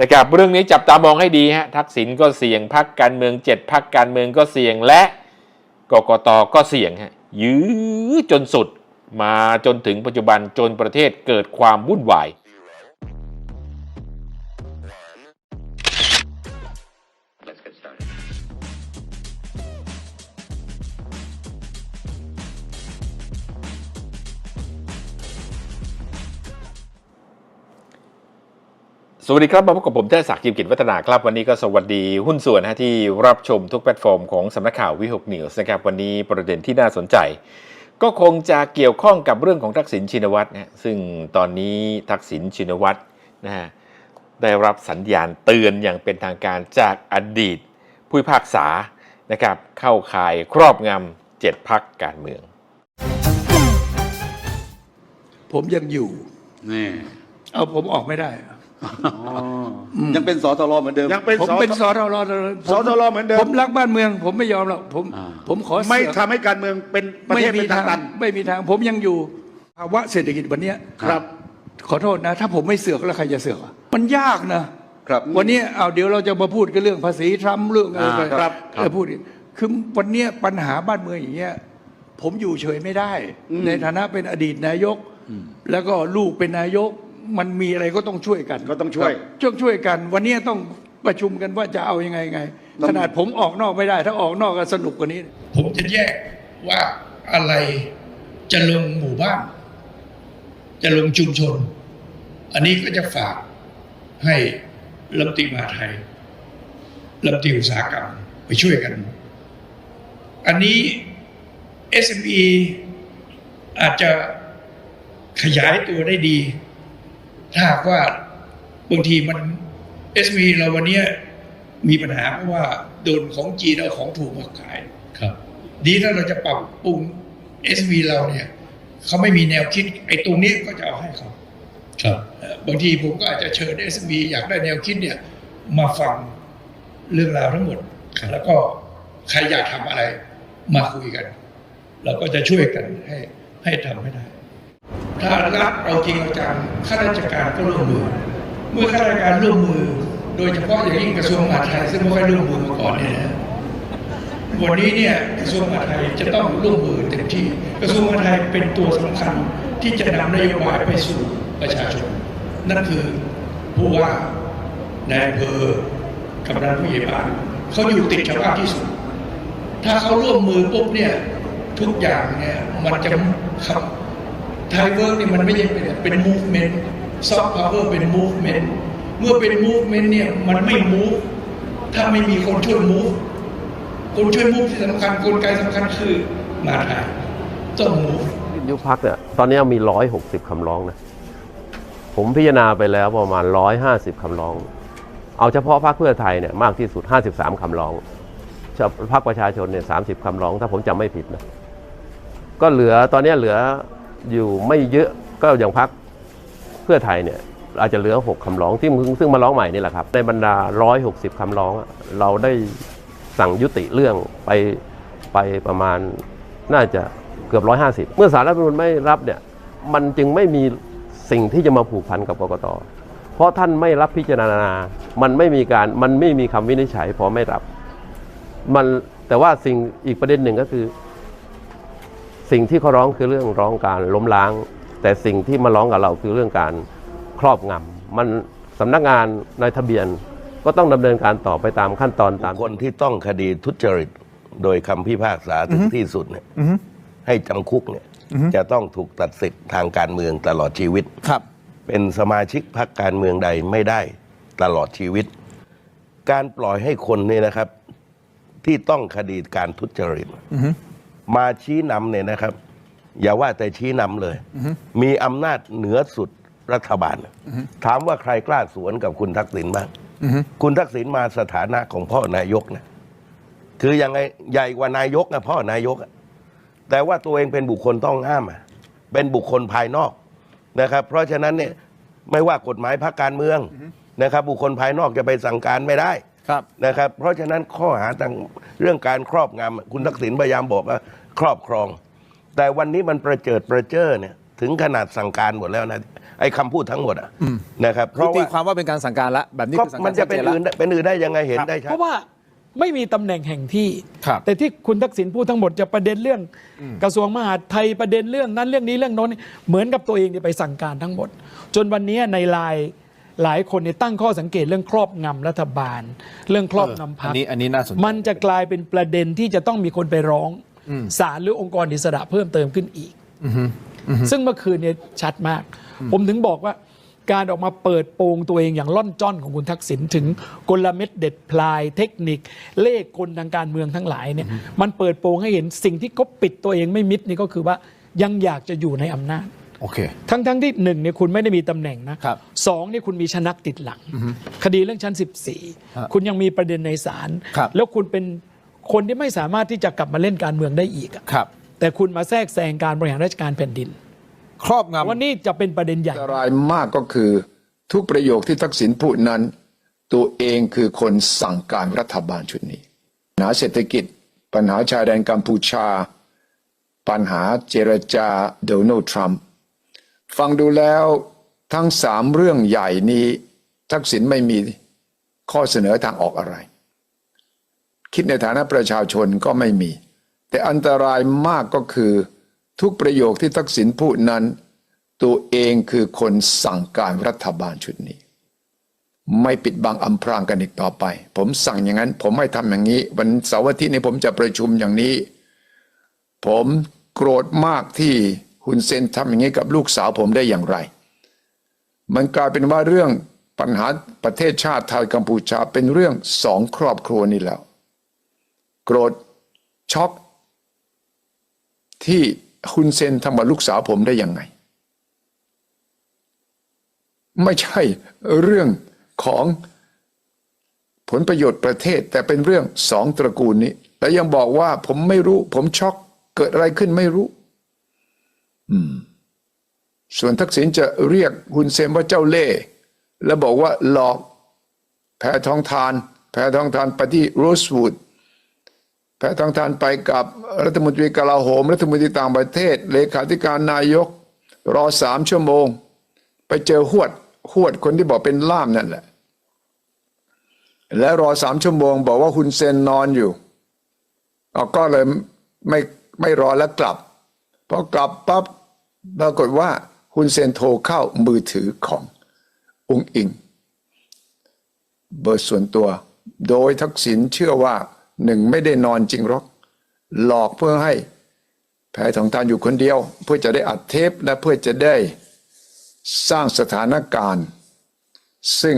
นะครับเรื่องนี้จับตามองให้ดีฮะทักษิณก็เสี่ยงพักการเมืองเจ็ดพักการเมืองก็เสี่ยงและกกตก็เสี่ยงฮะยื้อจนสุด มาจนถึงปัจจุบันจนประเทศเกิดความวุ่นวาย สวัสดีครับ มาพบกับผมเทศศักดิ์กิมกิจวัฒนาครับ วันนี้ก็สวัสดีหุ้นส่วนนะที่รับชมทุกแพลตฟอร์มของสำนักข่าววิหกนิวส์นะครับ วันนี้ประเด็นที่น่าสนใจ ก็คงจะเกี่ยวข้องกับเรื่องของทักษิณชินวัตรนะฮะซึ่งตอนนี้ทักษิณชินวัตรนะฮะได้รับสัญญาณเตือนอย่างเป็นทางการจากอดีต ผู้พิพากษานะครับเข้าข่ายครอบงำเจ็ดพักการเมือง ผมยังอยู่นี่เอาผมออกไม่ได้ ยังเป็นสทรเหมือนเดิม ยังเป็นผมสเป็นสทรสทรเหมือนเดิม ผมรักบ้านเมือง ผมไม่ยอมหรอกผมอ่าผมขอไม่เสือกทำให้การเมืองเป็นประไม่เทศมีเป็นทาทางงตันไม่มีทางผมยังอยู่ภาวะเศรษฐกิจวันเนี้ยครับ ขอโทษนะ ถ้าผมไม่เสือกแล้วใครจะเสือกอะมันยากนะครับวันนี้เอาเดี๋ยวเราจะมาพูดกันเรื่องภาษีทรัมป์เรื่องอะไรอ่าไปครับเออพูดอีกคือวันเนี้ยปัญหาบ้านเมืองอย่างเงี้ยผมอยู่เฉยไม่ได้ ในฐานะเป็นอดีตนายก แล้วก็ลูกเป็นนายก มันมีอะไรก็ต้องช่วยกันก็ต้องช่วย ช่วยช่วยกัน วันนี้ต้องประชุมกันว่าจะเอายังไงไง ขนาดผมออกนอกไม่ได้ ถ้าออกนอกก็สนุกกว่านี้ ผมจะแยกว่าอะไรจะลงหมู่บ้าน จะลงชุมชน อันนี้ก็จะฝากให้รัฐมนตรีมหาดไทยรัฐมนตรีอุตสาหกรรมไปช่วยกัน อันนี้ SME อาจจะขยายตัวได้ดี ถ้าหากว่าบางทีมัน SME เราวันเนี้ยมีปัญหาเพราะว่าโดนของจีนเอาของถูกมาขายครับ ดีถ้าเราจะปรับปรุง SV เราเนี่ยเขาไม่มีแนวคิดไอ้ตรงนี้ก็จะเอาให้เขาครับเอ่อบางทีผมก็อาจจะเชิญ SV อยากได้แนวคิดเนี่ย มาฟังเรื่องราวทั้งหมด แล้วก็ใครอยากทำอะไรมาคุยกัน เราก็จะช่วยกันให้ให้ทำให้ได้ ถ้ารัฐเอาจริงเอาจังข้าราชการก็ร่วมมือ เมื่อข้าราชการร่วมมือ โดยเฉพาะอย่างยิ่งกระทรวงมหาดไทยซึ่งไม่ค่อยร่วมมือมาก่อนเนี่ยนะวันนี้เนี่ยกระทรวงมหาดไทยจะต้องร่วมมือเต็มที่กระทรวงมหาดไทยเป็นตัวสำคัญที่จะนำนโยบายไปสู่ประชาชน นั่นคือผู้ว่านายอำเภอกำนันผู้ใหญ่บ้านเขาอยู่ติดชาวบ้านที่สุด ถ้าเขาร่วมมือปุ๊บเนี่ยทุกอย่างเนี่ยมันจะครับ ไทยเวิร์กนี่มันไม่ใช่เป็นเป็น movement soft power เป็น movement เมื่อเป็น movement เนี่ยมันไม่ move ถ้าไม่มีคนช่วย move คนช่วย move ที่สำคัญกลไกสำคัญคือมาไทยต้อง move ยุบพักเนี่ยตอนนี้มีร้อยหกสิบคำร้องนะ ผมพิจารณาไปแล้วประมาณร้อยห้าสิบคำร้อง เอาเฉพาะพรรคเพื่อไทยเนี่ยมากที่สุดห้าสิบสามคำร้องเฉพาะพรรคประชาชนเนี่ยสามสิบคำร้อง ถ้าผมจำไม่ผิดนะ ก็เหลือตอนนี้เหลือ อยู่ไม่เยอะก็อย่างพรรคเพื่อไทยเนี่ยอาจจะเหลือหกคำร้องที่ซึ่งมาร้องใหม่นี่แหละครับ ในบรรดาร้อยหกสิบคำร้อง เราได้สั่งยุติเรื่องไปไปประมาณน่าจะเกือบร้อยห้าสิบเมื่อสารรัฐธรรมนูญไม่รับเนี่ยมันจึงไม่มีสิ่งที่จะมาผูกพันกับกกต เพราะท่านไม่รับพิจารณา มันไม่มีการมันไม่มีคำวินิจฉัยพอไม่รับ มันแต่ว่าสิ่งอีกประเด็นหนึ่งก็คือ สิ่งที่เขาร้องคือเรื่องร้องการล้มล้าง แต่สิ่งที่มาร้องกับเราคือเรื่องการครอบงำมันสำนักงานนายทะเบียนก็ต้องดำเนินการต่อไปตามขั้นตอนตามคนที่ต้องคดีทุจริตโดยคำพิพากษาถึงที่สุดเนี่ยให้จำคุกเนี่ยจะต้องถูกตัดสิทธิ์ทางการเมืองตลอดชีวิต ครับ เป็นสมาชิกพรรคการเมืองใดไม่ได้ตลอดชีวิต การปล่อยให้คนเนี่ยนะครับ ที่ต้องคดีการทุจริต มาชี้นำเนี่ยนะครับ อย่าว่าแต่ชี้นำเลย มีอำนาจเหนือสุดรัฐบาล ถามว่าใครกล้าสวนกับคุณทักษิณบ้างคุณทักษิณมาสถานะของพ่อนายกนะคือยังไงใหญ่กว่านายกนะพ่อนายกอะแต่ว่าตัวเองเป็นบุคคลต้องห้ามอะเป็นบุคคลภายนอกนะครับ เพราะฉะนั้นเนี่ยไม่ว่ากฎหมายพรรคการเมืองนะครับ บุคคลภายนอกจะไปสั่งการไม่ได้ ครับนะครับ เพราะฉะนั้นข้อหาต่างเรื่องการครอบงำคุณทักษิณพยายามบอกว่าครอบครอง แต่วันนี้มันประเจิดประเจ้อเนี่ยถึงขนาดสั่งการหมดแล้วนะไอ้คำพูดทั้งหมดอะนะครับเพคือราะตีว่าความว่าเป็นการสั่งการละแบบนี้ก็คือสั่งมักานรจะชัดเป็นเจนละอื่นได้เป็นอื่นได้ยังไงเห็นได้ชัด เพราะว่าไม่มีตำแหน่งแห่งที่ ครับ แต่ที่คุณทักษิณพูดทั้งหมดจะประเด็นเรื่องกระทรวงมหาดไทยประเด็นเรื่องนั้นเรื่องนี้เรื่องโน้นเหมือนกับตัวเองเนี่ยไปสั่งการทั้งหมด จนวันนี้ในไลน์ หลายคนเนี่ยตั้งข้อสังเกตเรื่องครอบงำรัฐบาล เรื่องครอบงำพรอัรนคนี้อันนี้น่าสนใจมันจะกลายเป็นประเด็นที่จะต้องมีคนไปร้องศาลหรือองค์กรอิสระเพิ่มเติมขึ้นอีกซึ่งเมื่อคืนเนี่ยชัดมาก ผมถึงบอกว่าการออกมาเปิดโปงตัวเองอย่างล่อนจ้อนของคุณทักษิณถึงกลเม็ดเด็ดพลายเทคนิค เลขกลทางการเมืองทั้งหลายเนี่ย มันเปิดโปงให้เห็นสิ่งที่เขาปิดตัวเองไม่มิดนี่ก็คือว่ายังอยากจะอยู่ในอำนาจ โอเค ทั้งทั้งที่หนึ่งเนี่ยคุณไม่ได้มีตำแหน่งนะครับสองเนี่ยคุณมีชนักติดหลัง คดีเรื่องชั้นฮะ14 คุณยังมีประเด็นในศาลครับแล้วคุณเป็นคนที่ไม่สามารถที่จะกลับมาเล่นการเมืองได้อีกอะครับ แต่คุณมาแทรกแซงการบริหารราชการแผ่นดิน ครอบงำวันนี้จะเป็นประเด็นใหญ่อันตรายมากก็คือ ทุกประโยคที่ทักษิณพูดนั้น ตัวเองคือคนสั่งการรัฐบาลชุดนี้ปัญหาเศรษฐกิจ ปัญหาชายแดนกัมพูชา ปัญหาเจรจาโดนัลด์ทรัมป์ ฟังดูแล้วทั้งสามเรื่องใหญ่นี้ ทักษิณไม่มีข้อเสนอทางออกอะไร คิดในฐานะประชาชนก็ไม่มี แต่อันตรายมากก็คือ ทุกประโยคที่ทักษิณพูดนั้น ตัวเองคือคนสั่งการรัฐบาลชุดนี้ ไม่ปิดบังอำพรางกันอีกต่อไป ผมสั่งอย่างนั้น ผมไม่ทำอย่างนี้ วันเสาร์อาทิตย์นี้ผมจะประชุมอย่างนี้ ผมโกรธมากที่ ฮุนเซนทำอย่างนี้กับลูกสาวผมได้อย่างไร มันกลายเป็นว่าเรื่องปัญหาประเทศชาติไทยกัมพูชาเป็นเรื่องสองครอบครัวนี่แล้ว โกรธช็อกที่ฮุนเซนทำกับลูกสาวผมได้ยังไง ไม่ใช่เรื่องของผลประโยชน์ประเทศแต่เป็นเรื่องสองตระกูลนี้ และยังบอกว่าผมไม่รู้ ผมช็อกเกิดอะไรขึ้นไม่รู้ ส่วนทักษิณจะเรียกฮุนเซนว่าเจ้าเล่ห์แล้วบอกว่าหลอกแพทองทาน แพทองทานไปที่โรสวูดแพทองทานไปกับรัฐมนตรีกลาโหม รัฐมนตรีต่างประเทศ เลขาธิการนายก รอสามชั่วโมง ไปเจอหวดหวดคนที่บอกเป็นล่ามนั่นแหละ และรอสามชั่วโมง บอกว่าคุณเซนนอนอยู่เอาก็เลยไม่ไม่รอแล้วกลับพอกลับปั๊บ ปรากฏว่าคุณเซนโทรเข้ามือถือขององค์อิง เบอร์ส่วนตัว โดยทักษิณเชื่อว่าหนึ่งไม่ได้นอนจริงหรอก หลอกเพื่อให้แพทองทานอยู่คนเดียว เพื่อจะได้อัดเทปและเพื่อจะได้สร้างสถานการณ์ ซึ่ง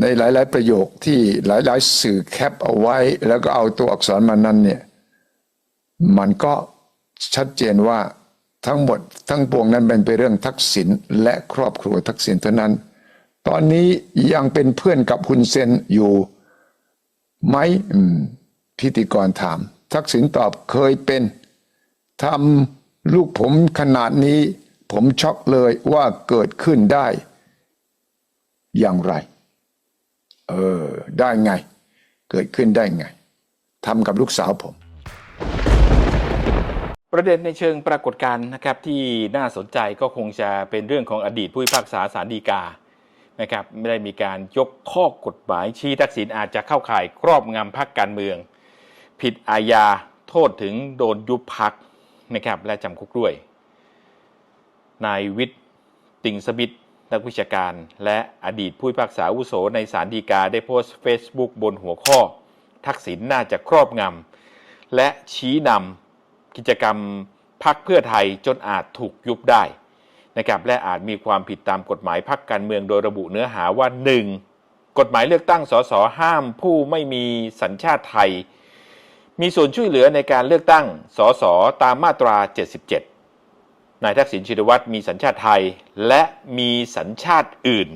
ในหลาย ๆ ประโยคที่หลาย ๆ สื่อแคปเอาไว้ แล้วก็เอาตัวอักษรมานั้นเนี่ย มันก็ชัดเจนว่า ทั้งหมดทั้งปวงนั้นเป็นไปเรื่องทักษิณและครอบครัวทักษิณเท่านั้น ตอนนี้ยังเป็นเพื่อนกับคุณเซนอยู่ไหมอืมพิธีกรถาม ทักษิณตอบเคยเป็นทำลูกผมขนาดนี้ ผมช็อกเลยว่าเกิดขึ้นได้ อย่างไร เออ ได้ไง เกิดขึ้นได้ไงทำกับลูกสาวผม ประเด็นในเชิงปรากฏการณ์นะครับที่น่าสนใจก็คงจะเป็นเรื่องของอดีตผู้พิพากษาสารดีกานะครับไม่ได้มีการยกข้อกฎหมายชี้ทักษิณอาจจะเข้าข่ายครอบงำพักการเมือง ผิดอาญาโทษถึงโดนยุบพักนะครับและจำคุกด้วย นายวิทย์ติงสมิทธิ์นักวิชาการ และอดีตผู้พิพากษาอาวุโสในศาลฎีกาได้โพสต์ Facebook บนหัวข้อ ทักษิณน่าจะครอบงำและชี้นำ กิจกรรมพักเพื่อไทยจนอาจถูกยุบได้นะครับและอาจมีความผิดตามกฎหมายพักการเมืองโดยระบุเนื้อหาว่า 1. กฎหมายเลือกตั้งสสห้ามผู้ไม่มีสัญชาติไทย มีส่วนช่วยเหลือในการเลือกตั้งสสตามมาตรา 77 นายทักษิณชินวัตรมีสัญชาติไทย และมีสัญชาติอื่น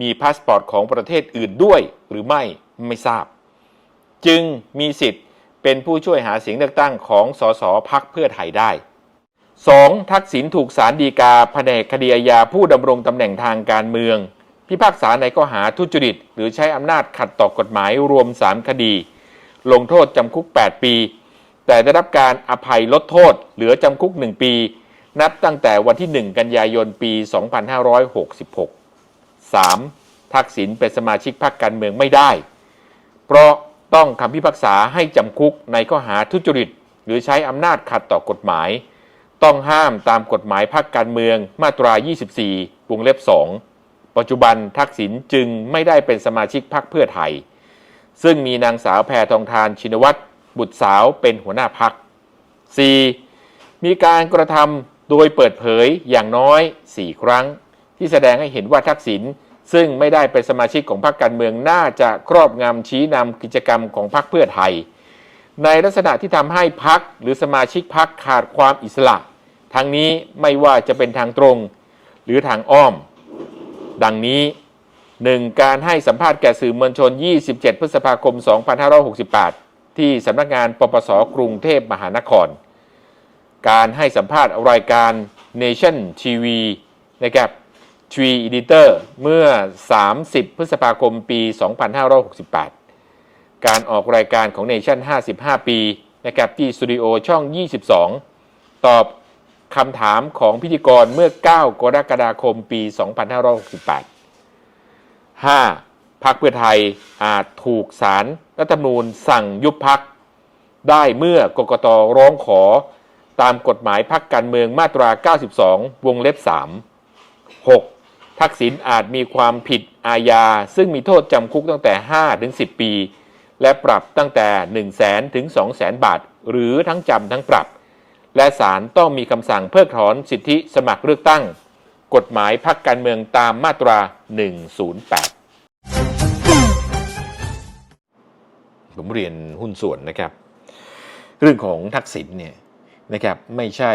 มีพาสปอร์ตของประเทศอื่นด้วยหรือไม่ไม่ทราบ จึงมีสิทธิ์ เป็นผู้ช่วยหาเสียงเลือกตั้งของสสพักเพื่อไทยได้ 2. ทักษิณถูกศาลฎีกาแผนกคดีอาญาผู้ดำรงตำแหน่งทางการเมือง พิพากษาในข้อหาทุจริต หรือใช้อำนาจขัดต่อกฎหมายรวม 3 คดี ลงโทษจำคุก 8 ปี แต่ได้รับการอภัยลดโทษ เหลือจำคุก 1 ปี นับตั้งแต่วันที่ 1 กันยายนปี 2566 3. ทักษิณเป็นสมาชิกพรรคการเมืองไม่ได้ เพราะ ต้องคำพิพากษาให้จำคุกในข้อหาทุจริต หรือใช้อำนาจขัดต่อกฎหมาย ต้องห้ามตามกฎหมายพรรคการเมืองมาตรา 24 วงเล็บ 2 ปัจจุบันทักษิณจึงไม่ได้เป็นสมาชิกพรรคเพื่อไทย ซึ่งมีนางสาวแพทองทานชินวัตรบุตรสาวเป็นหัวหน้าพรรค 4. มีการกระทำโดยเปิดเผยอย่างน้อย 4 ครั้ง ที่แสดงให้เห็นว่าทักษิณ ซึ่งไม่ได้เป็นสมาชิกของพรรคการเมืองน่าจะครอบงำชี้นำกิจกรรมของพรรคเพื่อไทย ในลักษณะที่ทำให้พรรคหรือสมาชิกพรรคขาดความอิสระ ทั้งนี้ไม่ว่าจะเป็นทางตรง หรือทางอ้อม ดังนี้ 1. การให้สัมภาษณ์แก่สื่อมวลชน 27 พฤษภาคม 2568 ที่สำนักงานปปสกรุงเทพมหานคร การให้สัมภาษณ์รายการ Nation TV นะครับ Tree Editor เมื่อ 30 พฤษภาคมปี 2568 การออกรายการของ Nation 55 ปีนะครับที่สตูดิโอช่อง 22 ตอบคำถามของพิธีกรเมื่อ 9 กรกฎาคมปี 2568 5. พักเพื่อไทยอาจถูกสารรัฐธรรมนูญสั่งยุบพักได้เมื่อกกตร้องขอตามกฎหมายพักการเมืองมาตรา 92 วงเล็บ 3 6. ทักษิณอาจมีความผิดอาญา ซึ่งมีโทษจำคุกตั้งแต่ 5 ถึง 10 ปี และปรับตั้งแต่ 1 0 0 0 0แสนถึง 2 0 0แสนบาท หรือทั้งจำทั้งปรับ และศาลต้องมีคำสั่งเพิกถอนสิทธิสมัครเลือกตั้ง กฎหมายพักการเมืองตามมาตรา 108 ผมเรียนหุ้นส่วนนะครับ เรื่องของทักษิณเนี่ยนะครับไม่ใช่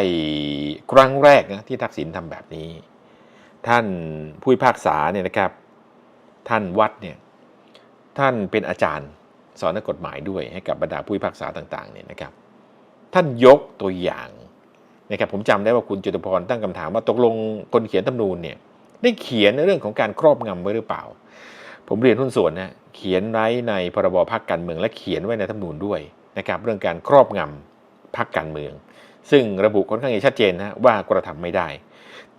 ครั้งแรกนะที่ทักษิณทำแบบนี้ ท่านผู้พิพากษาเนี่ยนะครับ ท่านวัดเนี่ยท่านเป็นอาจารย์สอนนักกฎหมายด้วยให้กับบรรดาผู้พิพากษาต่างๆเนี่ยนะครับ ท่านยกตัวอย่างนะครับผมจำได้ว่าคุณจตุพรตั้งคำถามว่าตกลงคนเขียนธรรมนูญเนี่ยได้เขียนเรื่องของการครอบงำไว้หรือเปล่า ผมเรียนหุ้นส่วนนะเขียนไว้ในพรบพักการเมือง และเขียนไว้ในธรรมนูญด้วยนะครับเรื่องการครอบงำพักการเมือง ซึ่งระบุค่อนข้างจะชัดเจนนะว่ากระทำไม่ได้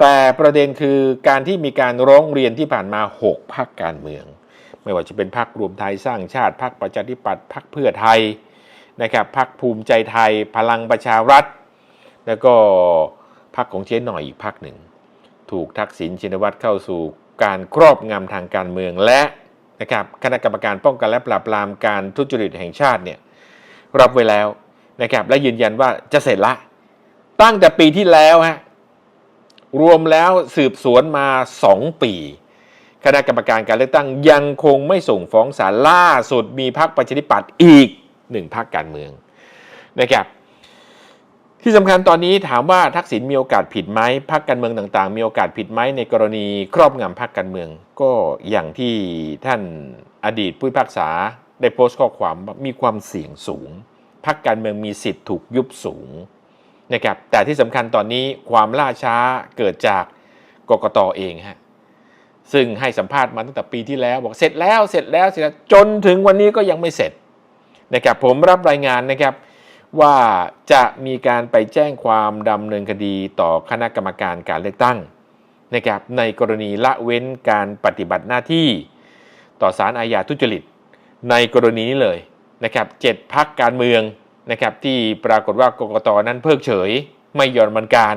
แต่ประเด็นคือการที่มีการร้องเรียนที่ผ่านมา 6 พักการเมือง ไม่ว่าจะเป็นพักรวมไทยสร้างชาติพักประชาธิปัตย์พักเพื่อไทยนะครับพักภูมิใจไทย พลังประชารัฐ แล้วก็พักของเจ๊หน่อยอีกพักหนึ่ง ถูกทักษิณชินวัตรเข้าสู่การครอบงำทางการเมืองและนะครับคณะกรรมการป้องกันและปราบปรามการทุจริตแห่งชาติเนี่ยรับไว้แล้วนะครับและยืนยันว่าจะเสร็จละ ตั้งแต่ปีที่แล้วฮะ รวมแล้วสืบสวนมา 2 ปีคณะกรรมการการเลือกตั้งยังคงไม่ส่งฟ้องศาลล่าสุดมีพรรคประชาธิปัตย์อีกหนึ่งพรรคการเมืองนะครับที่สำคัญตอนนี้ถามว่าทักษิณมีโอกาสผิดไหมพรรคการเมืองต่างๆ มีโอกาสผิดไหมในกรณีครอบงำพรรคการเมือง ก็อย่างที่ท่านอดีตผู้พิพากษาได้โพสต์ข้อความมีความเสี่ยงสูงพรรคการเมืองมีสิทธิ์ถูกยุบสูง นะครับแต่ที่สำคัญตอนนี้ความล่าช้าเกิดจากกกตเองฮะซึ่งให้สัมภาษณ์มาตั้งแต่ปีที่แล้วบอกเสร็จแล้วเสร็จแล้วเสร็จแล้วจนถึงวันนี้ก็ยังไม่เสร็จนะครับผมรับรายงานนะครับว่าจะมีการไปแจ้งความดำเนินคดีต่อคณะกรรมการการเลือกตั้งนะครับในกรณีละเว้นการปฏิบัติหน้าที่ ต่อสารอาญาทุจริต ในกรณีนี้เลยนะครับเจ็ดพักการเมือง นะครับที่ปรากฏว่ากกตนั้นเพิกเฉย ไม่ยอมบันการ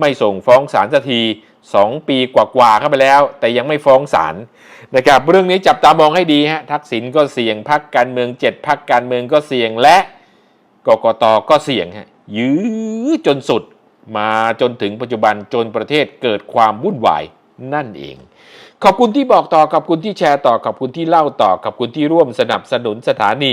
ไม่ส่งฟ้องศาลสักที 2 ปีกว่าๆเข้าไปแล้ว แต่ยังไม่ฟ้องศาลนะครับเรื่องนี้จับตามองให้ดีฮะทักษิณก็เสี่ยงพักการเมืองเจ็ดพักการเมืองก็เสี่ยงและกกตก็เสี่ยงฮะยื้อจนสุดมาจนถึงปัจจุบันจนประเทศเกิดความวุ่นวายนั่นเอง ขอบคุณที่บอกต่อขอบคุณที่แชร์ต่อขอบคุณที่เล่าต่อขอบคุณที่ร่วมสนับสนุนสถานี